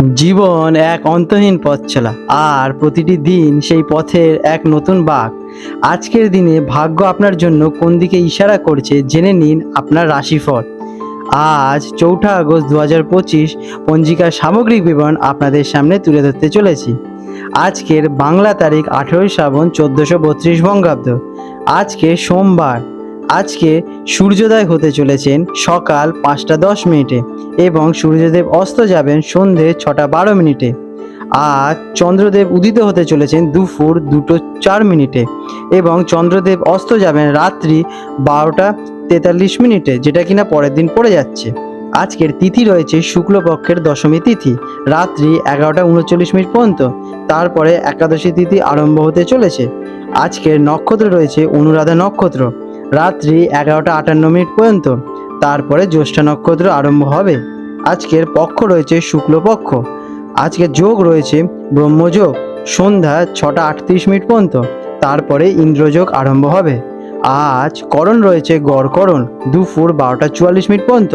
জীবন এক অন্তহীন পথ চলা, আর প্রতিটি দিন সেই পথের এক নতুন বাঘ আজকের দিনে ভাগ্য আপনার জন্য কোন দিকে ইশারা করছে জেনে নিন আপনার রাশিফল। আজ চৌঠা আগস্ট দু হাজার পঁচিশ পঞ্জিকার সামগ্রিক বিবরণ আপনাদের সামনে তুলে ধরতে চলেছি। আজকের বাংলা তারিখ আঠেরোই শ্রাবণ চোদ্দোশো বত্রিশ বঙ্গাব্দ। আজকে সোমবার আজকে সূর্যোদয় হতে চলেছেন সকাল পাঁচটা দশ মিনিটে এবং সূর্যদেব অস্ত যাবেন সন্ধে ছটা বারো মিনিটে। আর চন্দ্রদেব উদিত হতে চলেছেন দুপুর দুটো চার মিনিটে এবং চন্দ্রদেব অস্ত যাবেন রাত্রি বারোটা তেতাল্লিশ মিনিটে, যেটা কিনা পরের দিন পড়ে যাচ্ছে। আজকের তিথি রয়েছে শুক্লপক্ষের দশমী তিথি, রাত্রি এগারোটা উনচল্লিশ মিনিট পর্যন্ত। তারপরে একাদশী তিথি আরম্ভ হতে চলেছে। আজকের নক্ষত্র রয়েছে অনুরাধা নক্ষত্র। রাত্রি এগারোটা আটান্ন মিনিট পর্যন্ত। তারপরে জ্যৈষ্ঠা নক্ষত্র আরম্ভ হবে। আজকের পক্ষ রয়েছে শুক্লপক্ষ আজকে যোগ রয়েছে ব্রহ্মযোগ। সন্ধ্যা ছটা আটত্রিশ মিনিট পর্যন্ত। তারপরে ইন্দ্রযোগ আরম্ভ হবে। আজ করণ রয়েছে গড়করণ দুপুর বারোটা চুয়াল্লিশ মিনিট পর্যন্ত।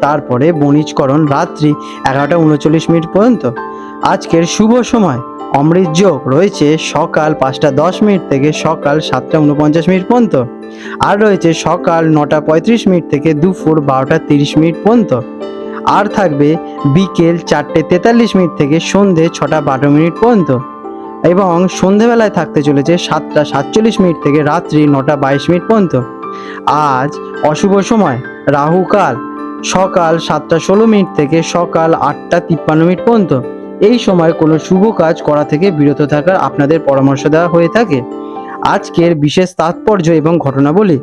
তারপরে বণিজকরণ রাত্রি এগারোটা উনচল্লিশ মিনিট পর্যন্ত। আজকের শুভ সময়। অমৃত যোগ রয়েছে সকাল পাঁচটা দশ মিনিট থেকে সকাল সাতটা উনপঞ্চাশ মিনিট পর্যন্ত। আর রয়েছে সকাল নটা পঁয়ত্রিশ মিনিট থেকে দুপুর বারোটা তিরিশ মিনিট পর্যন্ত। আর থাকবে বিকেল চারটে তেতাল্লিশ মিনিট থেকে সন্ধে ছটা বারো মিনিট পর্যন্ত। এবং সন্ধেবেলায় থাকতে চলেছে সাতটা সাতচল্লিশ মিনিট থেকে রাত্রি নটা বাইশ মিনিট পর্যন্ত। আজ অশুভ সময় রাহুকাল সকাল সাতটা ষোলো মিনিট থেকে সকাল আটটা তিপ্পান্ন মিনিট পর্যন্ত। এই সময় কোনো শুভ কাজ করা থেকে বিরত থাকার আপনাদের পরামর্শ দেওয়া হয়ে থাকে। আজকের বিশেষ তাৎপর্য এবং ঘটনাবলী,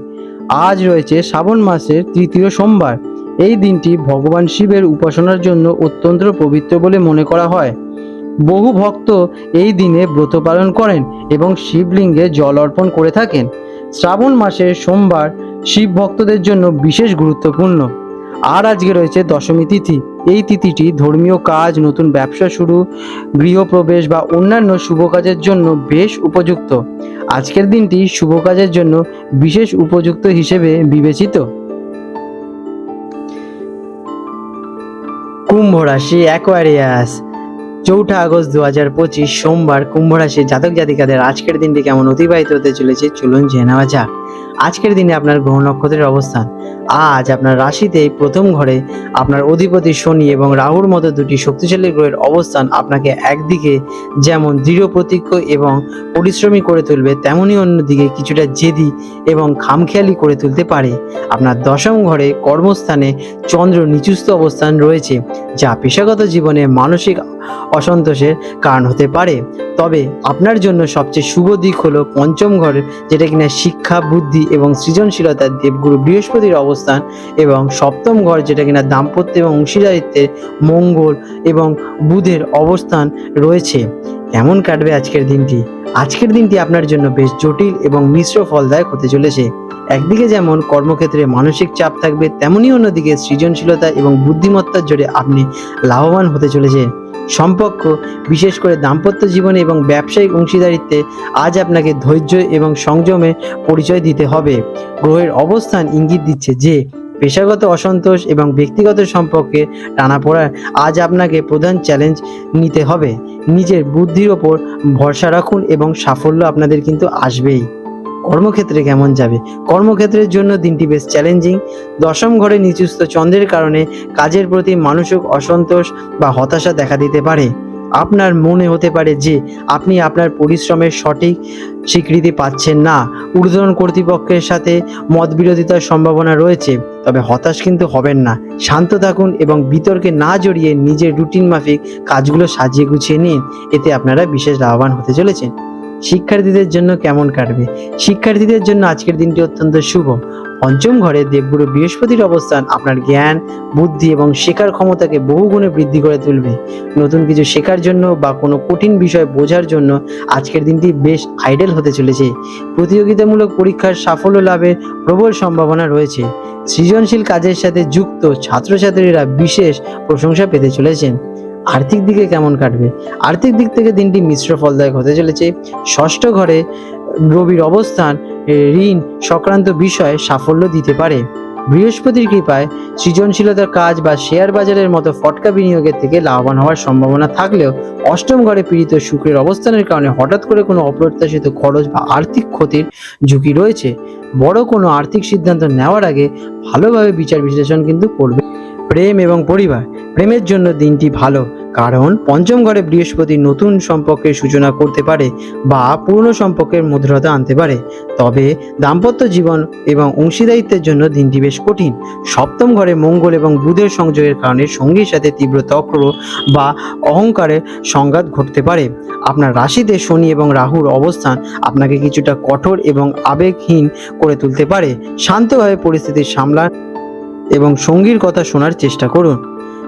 আজ রয়েছে শ্রাবণ মাসের তৃতীয় সোমবার। এই দিনটি ভগবান শিবের উপাসনার জন্য অত্যন্ত পবিত্র বলে মনে করা হয়। বহু ভক্ত এই দিনে ব্রত পালন করেন এবং শিবলিঙ্গে জল অর্পণ করে থাকেন। শ্রাবণ মাসের সোমবার শিব ভক্তদের জন্য বিশেষ গুরুত্বপূর্ণ। আর আজকে রয়েছে দশমী তিথি। এই তিথিটি ধর্মীয় কাজ, নতুন ব্যবসা শুরু, গৃহপ্রবেশ বা অন্যান্য শুভ কাজের জন্য বেশ উপযুক্ত। আজকের দিনটি শুভ কাজের জন্য বিশেষ উপযুক্ত হিসেবে বিবেচিত। কুম্ভ রাশি অ্যাকোয়ারিয়াস চৌঠা আগস্ট দু হাজার পঁচিশ সোমবার কুম্ভ রাশির জাতক জাতিকাদের আজকের দিনটি কেমন অতিবাহিত হতে চলেছে? চলুন জেনে নেওয়া যাক। আজকের দিনে আপনার গ্রহ নক্ষত্রের অবস্থান। আজ আপনার রাশিতে প্রথম ঘরে আপনার অধিপতি শনি এবং রাহুর মতো দুটি শক্তিশালী গ্রহের অবস্থান আপনাকে একদিকে যেমন দৃঢ় প্রতিজ্ঞ এবং পরিশ্রমী করে তুলবে তেমনই অন্যদিকে কিছুটা জেদি এবং খামখেয়ালি করে তুলতে পারে। আপনার দশম ঘরে কর্মস্থানে চন্দ্র নিচুস্থ অবস্থান রয়েছে, যা পেশাগত জীবনে মানসিক অসন্তোষের কারণ হতে পারে। তবে আপনার জন্য সবচেয়ে শুভ দিক হলো পঞ্চম ঘর, যেটা কিনা শিক্ষা, বুদ্ধি এবং সৃজনশীলতার দেবগুরু বৃহস্পতির অবস্থান এবং সপ্তম ঘর, যেটা কিনা দাম্পত্য এবং অংশীদারিত্বের মঙ্গল এবং বুধের অবস্থান রয়েছে। কেমন কাটবে আজকের দিনটি? আজকের দিনটি আপনার জন্য বেশ জটিল এবং মিশ্র ফলদায়ক হতে চলেছে। একদিকে যেমন কর্মক্ষেত্রে মানসিক চাপ থাকবে, তেমনি অন্যদিকে সৃজনশীলতা এবং বুদ্ধিমত্তার জোরে আপনি লাভবান হতে চলেছে সম্পর্ক, বিশেষ করে দাম্পত্য জীবনে এবং ব্যবসায়িক অংশীদারিত্বে আজ আপনাকে ধৈর্য এবং সংযমে পরিচয় দিতে হবে। গ্রহের অবস্থান ইঙ্গিত দিচ্ছে যে, পেশাগত অসন্তোষ এবং ব্যক্তিগত সম্পর্কে টানাপোড়া আজ আপনাকে প্রধান চ্যালেঞ্জ নিতে হবে। নিজের বুদ্ধির ওপর ভরসা রাখুন এবং সাফল্য আপনাদের কিন্তু আসবেই। কর্মক্ষেত্রে কেমন যাবে? কর্মক্ষেত্রের জন্য দিনটি বেশ চ্যালেঞ্জিং দশম ঘরে নিচুস্থ চন্দ্রের কারণে কাজের প্রতি মানসিক অসন্তোষ বা হতাশা দেখা দিতে পারে। আপনার মনে হতে পারে যে, আপনি আপনার পরিশ্রমের সঠিক স্বীকৃতি পাচ্ছেন না। ঊর্ধ্বতন কর্তৃপক্ষের সাথে মতবিরোধিতার সম্ভাবনা রয়েছে। তবে হতাশ কিন্তু হবেন না। শান্ত থাকুন এবং বিতর্কে না জড়িয়ে নিজের রুটিন মাফিক কাজগুলো সাজিয়ে গুছিয়ে নিন। এতে আপনারা বিশেষ লাভবান হতে চলেছেন। শিক্ষার্থীদের জন্য কেমন কাটবে? শিক্ষার্থীদের জন্য আজকের দিনটি অত্যন্ত শুভ। পঞ্চম ঘরে দেবগুরু বৃহস্পতির অবস্থান আপনার জ্ঞান, বুদ্ধি এবং শেখার ক্ষমতাকে বহুগুণে বৃদ্ধি করে তুলবে। নতুন কিছু শেখার জন্য বা কোনো কঠিন বিষয় বোঝার জন্য আজকের দিনটি বেশ আইডেল হতে চলেছে। প্রতিযোগিতামূলক পরীক্ষার সাফল্য লাভের প্রবল সম্ভাবনা রয়েছে। সৃজনশীল কাজের সাথে যুক্ত ছাত্রছাত্রীরা বিশেষ প্রশংসা পেতে চলেছেন। আর্থিক দিকে কেমন কাটবে? আর্থিক দিক থেকে দিনটি মিশ্র ফলদায়ক হতে চলেছে। ষষ্ঠ ঘরে রবির অবস্থান ঋণ সংক্রান্ত বিষয়ে সাফল্য দিতে পারে। বৃহস্পতির কৃপায় সৃজনশীলতার কাজ বা শেয়ার বাজারের মতো ফটকা বিনিয়োগের থেকে লাভবান হওয়ার সম্ভাবনা থাকলেও অষ্টম ঘরে পীড়িত শুক্রের অবস্থানের কারণে হঠাৎ করে কোনো অপ্রত্যাশিত খরচ বা আর্থিক ক্ষতির ঝুঁকি রয়েছে। বড় কোনো আর্থিক সিদ্ধান্ত নেওয়ার আগে ভালোভাবে বিচার বিশ্লেষণ কিন্তু করবে। প্রেম এবং পরিবার। প্রেমের জন্য দিনটি ভালো, কারণ পঞ্চম ঘরে বৃহস্পতি নতুন সম্পর্কের সূচনা করতে পারে বা পুরনো সম্পর্কের মধুরতা আনতে পারে। তবে দাম্পত্য জীবন এবং অংশীদারিত্বের জন্য দিনটি বেশ কঠিন। সপ্তম ঘরে মঙ্গল এবং বুধের সংযোগের কারণে সঙ্গীর সাথে তীব্র তক্র বা অহংকারের সংঘাত ঘটতে পারে। আপনার রাশিতে শনি এবং রাহুর অবস্থান আপনাকে কিছুটা কঠোর এবং আবেগহীন করে তুলতে পারে। শান্তভাবে পরিস্থিতি সামলান এবং সঙ্গীর কথা শোনার চেষ্টা করুন।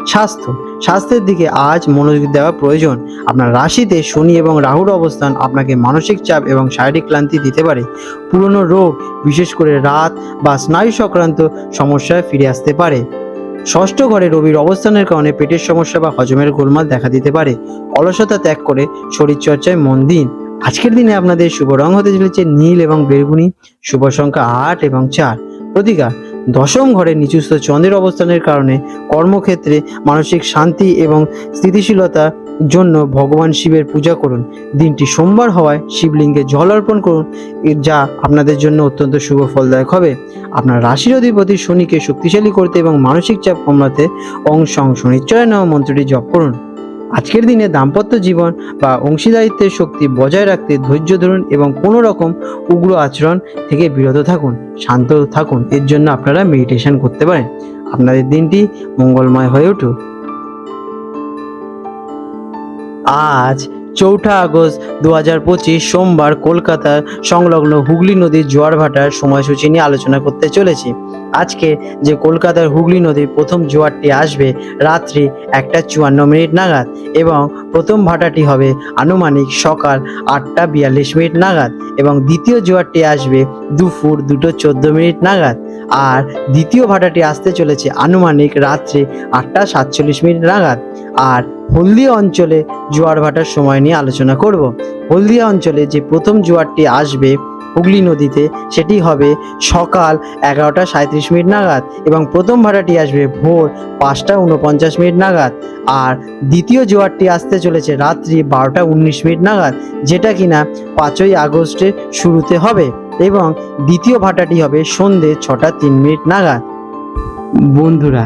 স্বাস্থ্য। স্বাস্থ্যের দিকে আজ মনোযোগ দেওয়া প্রয়োজন। আপনার রাশিতে শনি এবং রাহুর অবস্থান আপনাকে মানসিক চাপ এবং শারীরিক ক্লান্তি দিতে পারে। পুরনো রোগ, বিশেষ করে রাত বা স্নায়ু সংক্রান্ত সমস্যায় ফিরে আসতে পারে। ষষ্ঠ ঘরে রবির অবস্থানের কারণে পেটের সমস্যা বা হজমের গোলমাল দেখা দিতে পারে। অলসতা ত্যাগ করে শরীরচর্চায় মন দিন। আজকের দিনে আপনাদের শুভ রং হতে চলেছে নীল এবং বেগুনি শুভ সংখ্যা আট এবং চার। প্রতিকার দশম ঘরে নিচুস্থ চন্দ্রের অবস্থানের কারণে কর্মক্ষেত্রে মানসিক শান্তি এবং স্থিতিশীলতার জন্য ভগবান শিবের পূজা করুন। দিনটি সোমবার হওয়ায় শিবলিঙ্গে জল অর্পণ করুন, যা আপনাদের জন্য অত্যন্ত শুভ ফলদায়ক হবে। আপনার রাশির অধিপতি শনিকে শক্তিশালী করতে এবং মানসিক চাপ কমাতে অং সং শনিশ্চয় নামা মন্ত্রটি জপ করুন। আজকের দিনে দাম্পত্য জীবন বা অংশীদারিত্বের শক্তি বজায় রাখতে ধৈর্য ধরুন এবং কোনো রকম উগ্র আচরণ থেকে বিরত থাকুন, শান্ত থাকুন। এর জন্য আপনারা মেডিটেশন করতে পারেন। আপনাদের দিনটি মঙ্গলময় হয়ে উঠুক। আজ চৌঠা আগস্ট দু হাজার পঁচিশ সোমবার কলকাতার সংলগ্ন হুগলি নদীর জোয়ার ভাটার সময়সূচি নিয়ে আলোচনা করতে চলেছি। আজকে যে কলকাতার হুগলি নদীর প্রথম জোয়ারটি আসবে রাত্রি একটা চুয়ান্ন মিনিট নাগাদ এবং প্রথম ভাটাটি হবে আনুমানিক সকাল আটটা বিয়াল্লিশ মিনিট নাগাদ এবং দ্বিতীয় জোয়ারটি আসবে দুপুর দুটো চোদ্দ মিনিট নাগাদ। আর দ্বিতীয় ভাটাটি আসতে চলেছে আনুমানিক রাত্রে আটটা সাতচল্লিশ মিনিট নাগাদ। আর হলদিয়া অঞ্চলে জোয়ার ভাটার সময় নিয়ে আলোচনা করব। হলদিয়া অঞ্চলে যে প্রথম জোয়ারটি আসবে হুগলি নদীতে, সেটি হবে সকাল এগারোটা সাঁত্রিশ মিনিট নাগাদ এবং প্রথম ভাটাটি আসবে ভোর পাঁচটা উনপঞ্চাশ মিনিট নাগাদ। আর দ্বিতীয় জোয়ারটি আসতে চলেছে রাত্রি বারোটা উনিশ মিনিট নাগাদ, যেটা কিনা পাঁচই আগস্টের শুরুতে হবে এবং দ্বিতীয় ভাটাটি হবে সন্ধে ছটা তিন মিনিট নাগাদ। বন্ধুরা